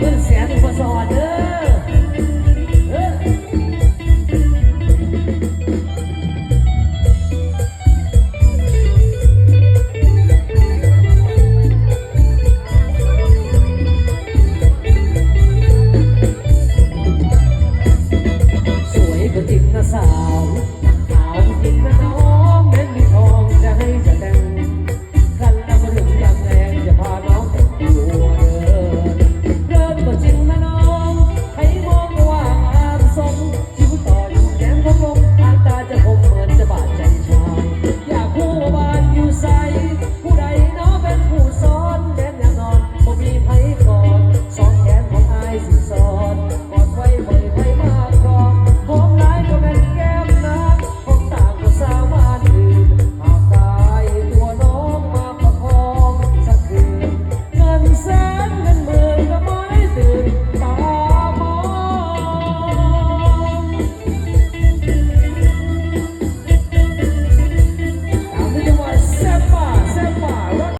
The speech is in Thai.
เงินแสนเป็นคนสอเด้อ